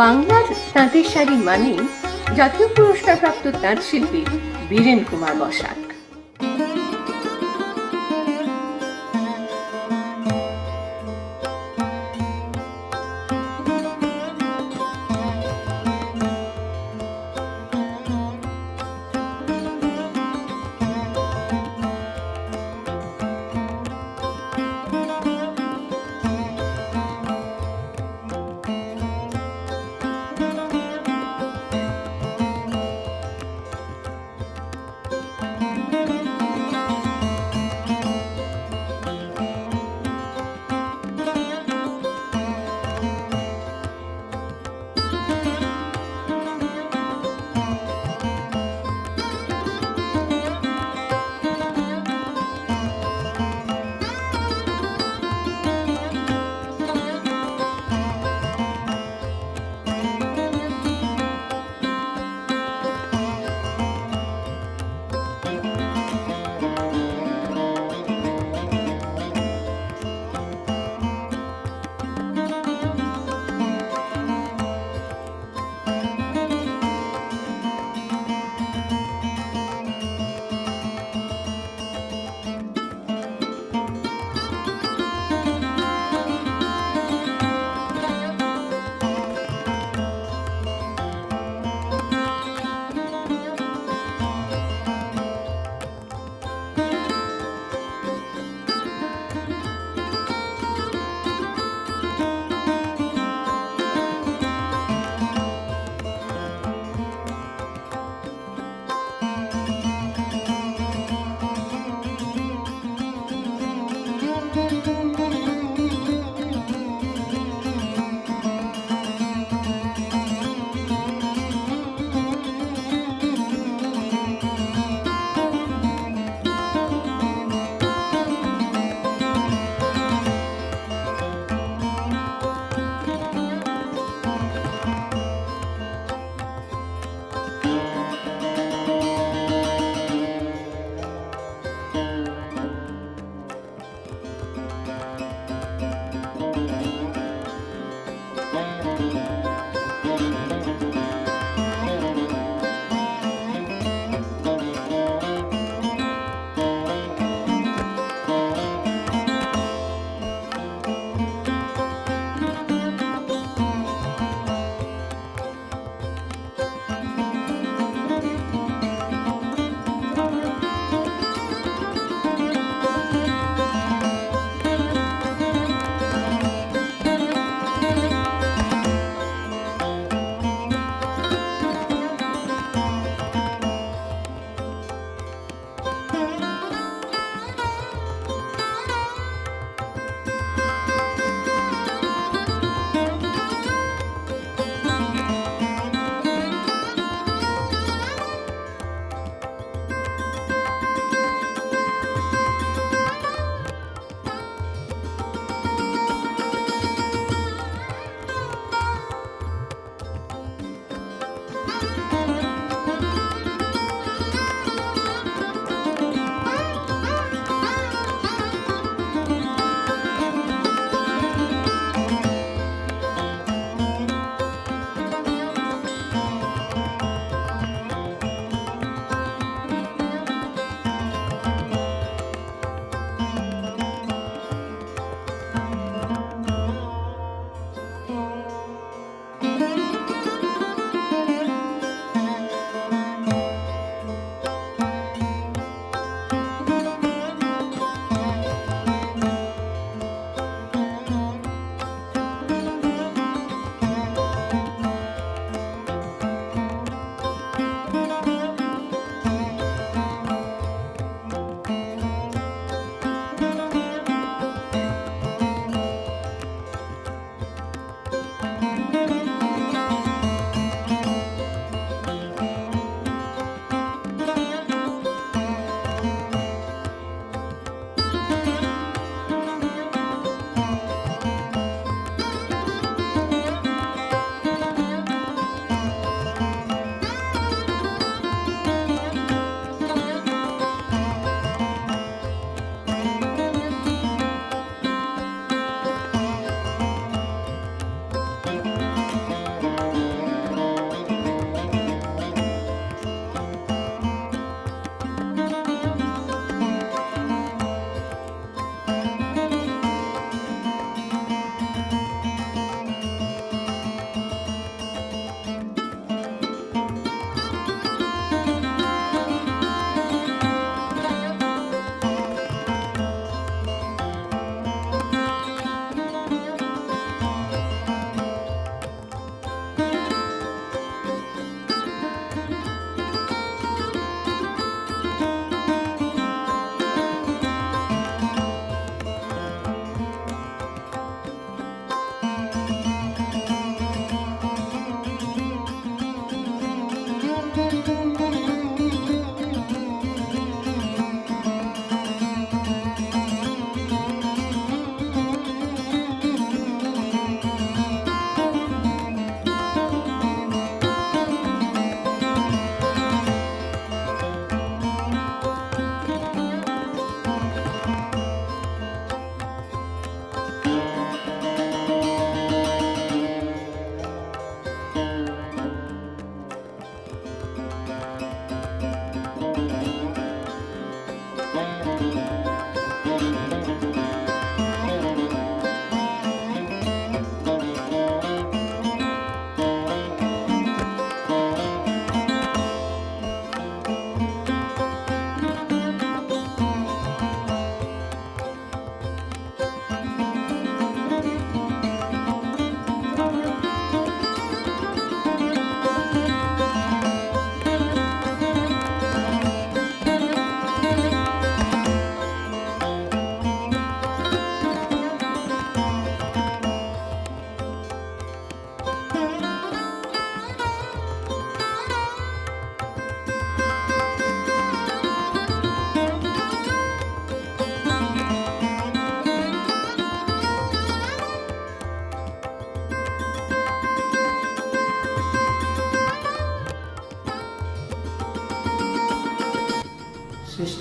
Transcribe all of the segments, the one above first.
বাংলার তাঁতের শাড়ি মানেই জাতীয় পুরস্কারপ্রাপ্ত তাঁত শিল্পী বীরেন কুমার বসাক।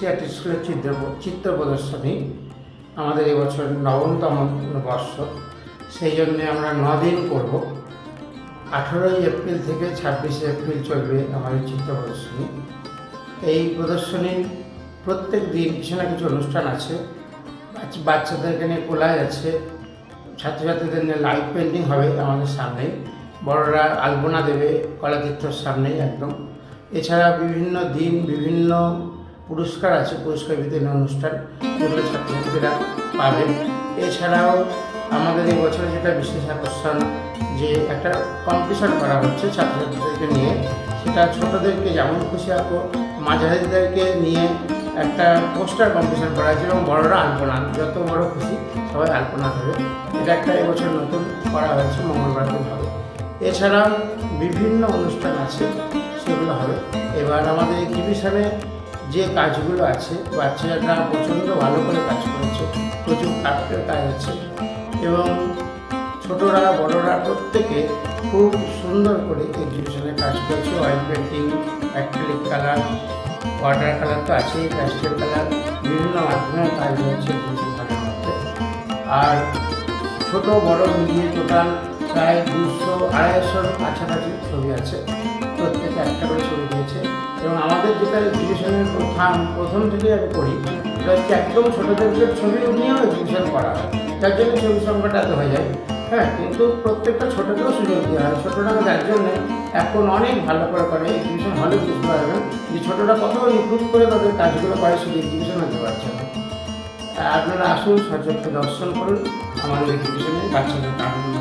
আর্ট স্কুলের চিত্র চিত্র প্রদর্শনী আমাদের এবছর নবমতম বর্ষ। সেই জন্যে আমরা দিন করব আঠেরোই এপ্রিল থেকে ছাব্বিশে এপ্রিল চলবে আমাদের চিত্র প্রদর্শনী। এই প্রদর্শনীর প্রত্যেক দিন কিছু না কিছু অনুষ্ঠান আছে। বাচ্চা- বাচ্চাদেরকে নিয়ে কোলায় আছে। ছাত্রছাত্রীদের নিয়ে লাইভ পেন্টিং হবে আমাদের সামনেই। বড়রা আলপনা দেবে কলাচিত্রর সামনেই একদম। এছাড়া বিভিন্ন দিন বিভিন্ন পুরস্কার আছে, পুরস্কার বিতরণ অনুষ্ঠান যেগুলো ছাত্রছাত্রীরা পাবে। এছাড়াও আমাদের এই বছরে যেটা বিশেষ আকর্ষণ, যে একটা কম্পিটিশন করা হচ্ছে ছাত্রছাত্রীদেরকে নিয়ে, সেটা ছোটদেরকে যেমন খুশি আঁকো মাঝারিদেরকে নিয়ে একটা পোস্টার কম্পিটিশন করা হয়েছে, এবং বড়রা আলপনা, যত বড় খুশি সবাই আলপনা দেবে এটা একটা এবছর নতুন করা হয়েছে, মঙ্গলবার দিন হবে। এছাড়াও বিভিন্ন অনুষ্ঠান আছে, সেগুলো হবে। এবার আমাদের এক্সিবিশনে যে কাজগুলো আছে, বাচ্চারা প্রচণ্ড ভালো করে কাজ করেছে, প্রচুর কাঠের কাজ আছে এবং ছোটরা, বড়রা প্রত্যেকে খুব সুন্দর করে এক্সিবিশনে কাজ করছে। Oil painting acrylic colour water colour তো আছেই প্যাস্টেল কালার বিভিন্ন মাধ্যমে কাজ হচ্ছে মধ্যে আর ছোট, বড় মিলিয়ে টোটাল প্রায় দুশো, আড়াইশোর কাছাকাছি ছবি আছে। প্রত্যেকে একটা করে ছবি দিয়েছে। এবং আমাদের যেটা এক্সিবিশনের প্রথম প্রথম থেকে আমি করি, সেটা হচ্ছে একদম ছোটোদের ছবি নিয়েও এক্সিবিশন করা হয়। যার জন্য ছবি সংখ্যাটা এত হয়ে যায়। হ্যাঁ কিন্তু প্রত্যেকটা ছোটোকেও সুযোগ দেওয়া হয়। ছোটোরা যার জন্য এখন অনেক ভালো করে করে এক্সিবিশন হলে বুঝতে পারবেন যে ছোটোরা কত নিখুঁত করে তাদের কাজগুলো করে শুধু এক্সিবিশন হতে পারছে না। আপনারা আসুন, সচক্ষে দর্শন করুন আমাদের এক্সিবিশনে বাচ্চাদের উৎসব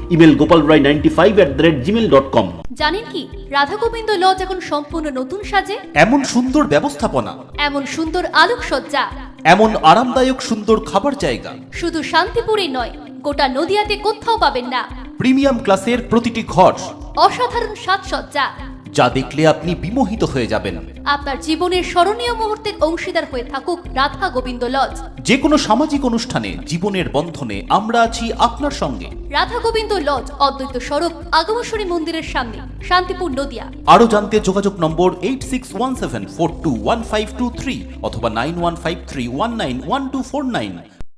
Email Gopal Roy ninety five at the rate gmail dot com জানেন কি? রাধা গোবিন্দ লজ এখন সম্পূর্ণ নতুন সাজে। এমন সুন্দর ব্যবস্থাপনা। এমন সুন্দর আলোকসজ্জা। এমন আরামদায়ক সুন্দর খাবার জায়গা। শুধু শান্তিপুরেই নয় গোটা নদিয়াতে কোথাও পাবেন না। প্রিমিয়াম ক্লাসের প্রতিটি ঘর। অসাধারণ সাজসজ্জা যা দেখলে আপনি বিমোহিত হয়ে যাবেন। আপনার জীবনের স্মরণীয় মুহূর্তের অংশীদার হয়ে থাকুক রাধা গোবিন্দ লজ। যে কোনো সামাজিক অনুষ্ঠানে জীবনের বন্ধনে আমরা আছি আপনার সঙ্গে। রাধা গোবিন্দ লজ অদ্বৈত স্বরূপ আগমেশ্বরী মন্দিরের সামনে শান্তিপুর নদিয়া। আরও জানতে যোগাযোগ নম্বর eight six one seven four two one five two three অথবা nine one five three one nine one two four nine